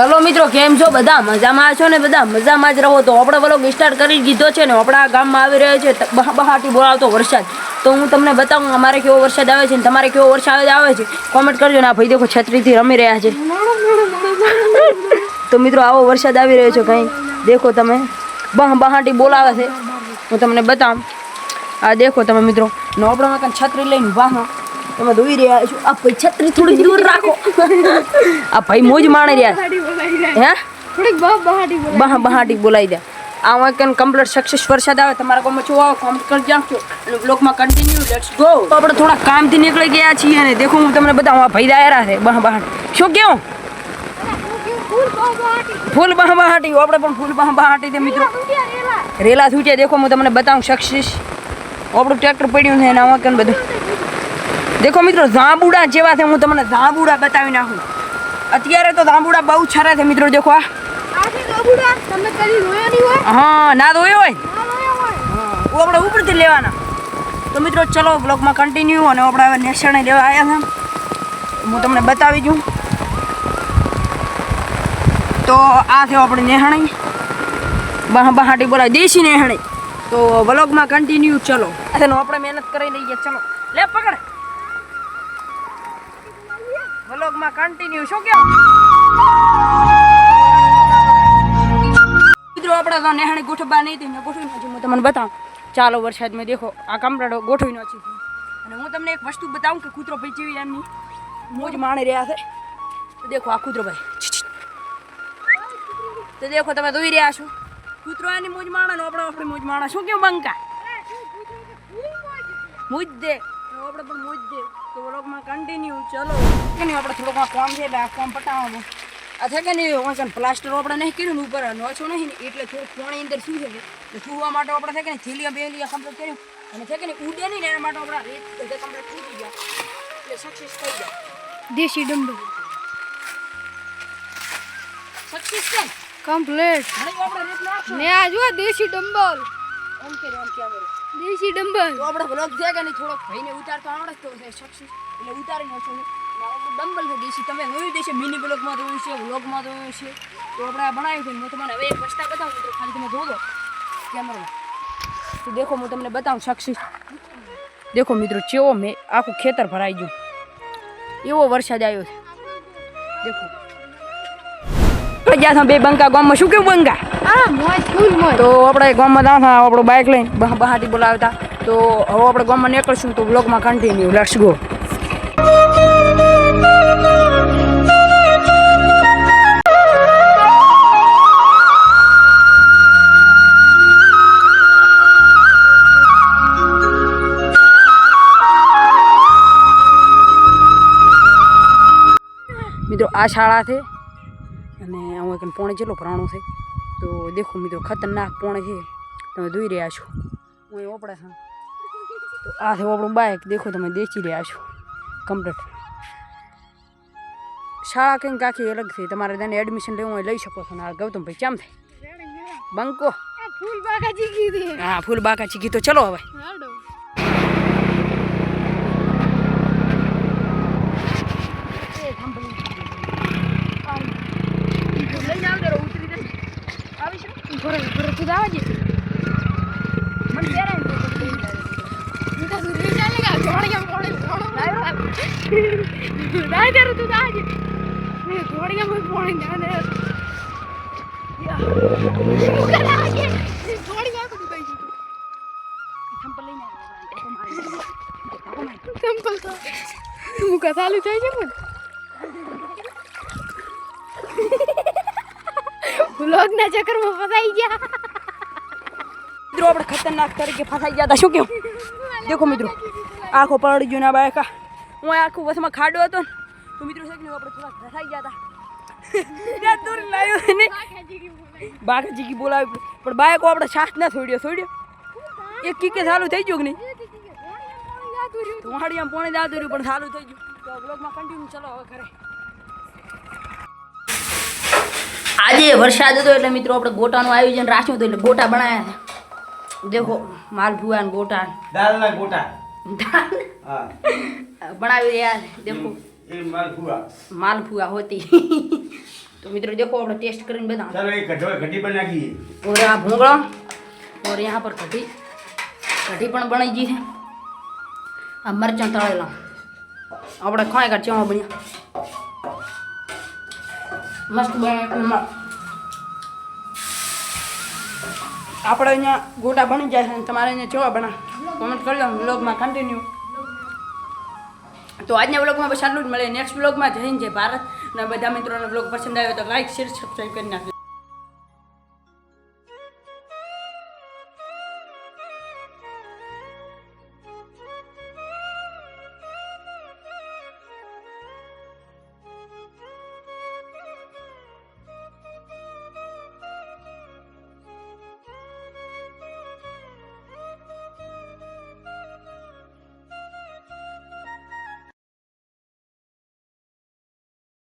Hello મિત્રો, કેમ છો? બધા મજામાં છો ને? બધા મજામાં જ રહો. તો આપણે વ્લોગ સ્ટાર્ટ કરી દીધો છે ને, આપણા ગામમાં આવી રહ્યો છે બહાટી બોલાવતો વરસાદ. તો હું તમને બતાવું, અમારે કેવો વરસાદ આવે છે ને, તમારે કેવો વરસાદ આવે છે? કોમેન્ટ કરજો ને, આ ભાઈ દેખો છત્રીથી રમી રહ્યા છે. તો મિત્રો, આવો વરસાદ આવી રહ્યો છે કંઈ. દેખો તમે, બહ બહાટી બોલાવે છે. હું તમને બતાવું. આ દેખો તમે મિત્રો નોબડામાં કાંઈ છત્રી લઈને વાહ. તમે ધોઈ રહ્યા છો. આ ભાઈ છત્રી થોડી દૂર રાખો. આ ભાઈ મોજ માણે રહ્યા. હે? થોડીક બહુ બહાટી બોલાવી બહા બહાટી બોલાવી દે. આ હું કેન કમ્પ્લીટ સક્સેસ વરસાદ આવે તમારા કોમાં શું આવે કોમેન્ટ કરી જાખજો અને બ્લોગમાં કન્ટિન્યુ લેટ્સ ગો તો આપણે થોડા કામથી નીકળી ગયા છીએ અને દેખો હું તમને બતાવું આ ભાઈ દાયરા છે. બહા બહાટી શું કેવું ફૂલ બહુ બહાટી બહા બહાટી આપણે પણ ફૂલ બહા બહાટી છે મિત્રો. રેલા. થયું દેખો હું તમને બતાવું સક્સેસ આપણું ટ્રેક્ટર પડ્યું છે અને આમાં કેન બધું દેખો મિત્રો ઝાંબુડા જેવા છે હું તમને ઝાંબુડા બતાવી નાખું. અત્યારે તો ઝાંબુડા બહુ સારા છે મિત્રો દેખો આ? હા ના ધોયો હોય? હું આપણે ઉપરથી લેવાના. તો મિત્રો ચલો બ્લોગમાં કન્ટિન્યુ અને આપણે હવે નેસણે લેવા આવ્યા છે. હું તમને બતાવી દઉં. તો આ થયો આપણે નેહાણી. બહા બહાટી બોલાય દેશી નેહાણી. તો વ્લોગમાં કન્ટિન્યુ ચલો. આપણે મહેનત કરી લઈએ ચલો. લે પકડ. વ્લોગમાં કન્ટિન્યુ શું કહો? મિત્રો, આપણે તો નેહાણી ગોઠવા નહીં હતી. મેં ગોઠવી નથી. હું તમને બતાવું. ચાલો, વરસાદ મેં દેખો. આ કમરાડો ગોઠવી નથી અને હું તમને એક વસ્તુ બતાવું કે કૂતરો ભાઈ જેવી એમની? મોજ માણી રહ્યા છે. દેખો આ કૂતરો ભાઈ તો દેખો તમે જોઈ રહ્યા છો. કૂતરો એની મોજ માણે ને આપણે આપણી મોજ માણે. શું કેવું બંકા? મોજ દે. આપણે પણ મોજ દે. તો વ્લોગમાં કન્ટિન્યુ ચલો કે નહીં આપણે થોડોક કામ છે એટલે આ કામ પટાવવાનું છે કે નહીં વાંચન પ્લાસ્ટર આપણે નહીં કર્યું ને ઉપર નોછો નહીં ને એટલે થોડું પાણી અંદર શું છે કે સુવા માટે આપણે થાય કે નહીં થેલિયા બેલિયા કમ્પ્લીટ કર્યું. અને થાય કે નહીં ઉડે નહીં ને એના માટે આપણા રેત કમ્પ્લીટ થઈ ગયા. એટલે સક્સેસ થઈ ગયા. દેશી ડંબો સક્સેસ છે? ને? કમ્પ્લીટ મેં ને આ જો દેશી ડંબલ. ઓમ કે ઓમ કે દેશી ડંબલ. તો આપણે બ્લોગ છે કે નહીં? થોડોક ભાઈને ઉતારતો આવડે તો સક્સેસ એટલે ઉતારી નાખશો ડંબલ છે દેશી. તમે જોયું દેશે મિની બ્લોગમાં જોયું છે વ્લોગમાં જોયું છે. તો આપણે આ બનાવ્યું છે હું તમને હવે એક વસ્તા બતાવું, મિત્રો. ખાલી તમે જોજો કેમેરામાં. તો દેખો, હું તમને બતાવું સક્સેસ દેખો, મિત્રો, ચેવો મેં આખું ખેતર ભરાઈ ગયું. એવો વરસાદ આવ્યો છે. દેખો. આપણે ગયા હતા બે બંકા ગામમાં શું કેવું બંકા? આ મોજ ફૂલ મોજ. તો આપણે ગામમાં દાખા આપણું બાઇક લઈને બહ- બહાટી બોલાવતા. તો હવે આપણે ગામમાં નીકળશું તો બ્લોગમાં કન્ટિન્યુ લેટ્સ ગો મિત્રો આ શાળા છે. અને હું એક પોણે જેટલો ભરાણો છે. તો દેખો મિત્રો ખતરનાક પોણે છે. તમે જોઈ રહ્યા છો. હું ઓપડા છું. તો આ છે આપણું બાઇક દેખો તમે દેખી રહ્યા છો. કમ્પ્લીટ શાળા કંઈક આખી અલગ છે. તમારે તેને એડમિશન લેવું હોય લઈ શકો છો. ને આ ગૌતમભાઈ કેમ થાય? બંકો. ફૂલ બાકા ચીકી હા ફૂલ બાકા ચીકી તો ચલો હવે હાડો લઈ જાવ જરા ઉતરી દે આવી છે ઘરે ઘરે તું આવજે મને પહેરાય ને તો લઈ હું તો સુરી ચાલેગા ઘોડિયા ઘોડિયા ઘોડો ના તેરું તું આવજે ઘોડિયા માં પોણી જાને ઘોડિયા કો દઈ ચંપલ લઈને આવ્યો આપણે ટેકો મારી ટેકો મારી સિમ્પલ તો મુકા ચાલુ થઈ છે પણ વ્લોગ ના ચક્કરમાં ફસાઈ ગયા. મિત્રો આપણે ખતરનાક તરીકે ફસાઈ ગયા હતા શું કેવું દેખો મિત્રો, આખો પડી ગયો ના બાયકા. હું આખું વસમાં ખાડો હતો તો મિત્રો શું કે આપણે થોડા ફસાઈ ગયા હતા દૂર લાવ્યો પણ બાયકો આપણે શાક ના છોડ્યો છોડ્યો? એક કીકે ચાલુ થઈ ગયું કે નહીં? તો આમ પોણે રહ્યું પણ ચાલુ થઈ ગયું. તો ચલો હવે ઘરે. આજે વરસાદ હતો એટલે મિત્રો આપણે ગોટાનું આયોજન રાખ્યું હતું એટલે ગોટા બનાવ્યા હતા દેખો માલ ભુવા ગોટા. દાલના ગોટા. બનાવી યાર દેખો. માલ ભુવા. હોતી. તો મિત્રો દેખો આપણે ટેસ્ટ કરીને બધા ચાલો એક ઘડી બનાવીએ. ઓર આ ભૂંગળો ઓર યહાં પર કઢી કઢી પણ બનાવી ગઈ છે. આ મરચાં તળેલા. આપણે ખાય કાઢ ચેવા બન્યા. મસ્ત બન્યા આપણે અહીંયા ગોટા બની જાય છે તમારે અહીંયા જોવા બના કોમેન્ટ કરી લો વ્લોગમાં કન્ટિન્યુ તો આજના વ્લોગમાં બસ આટલું જ મળે નેક્સ્ટ વ્લોગમાં જઈને જે ભારત અને બધા મિત્રોનો વ્લોગ પસંદ આવ્યો તો લાઈક શેર સબસ્ક્રાઈબ કરી નાખજો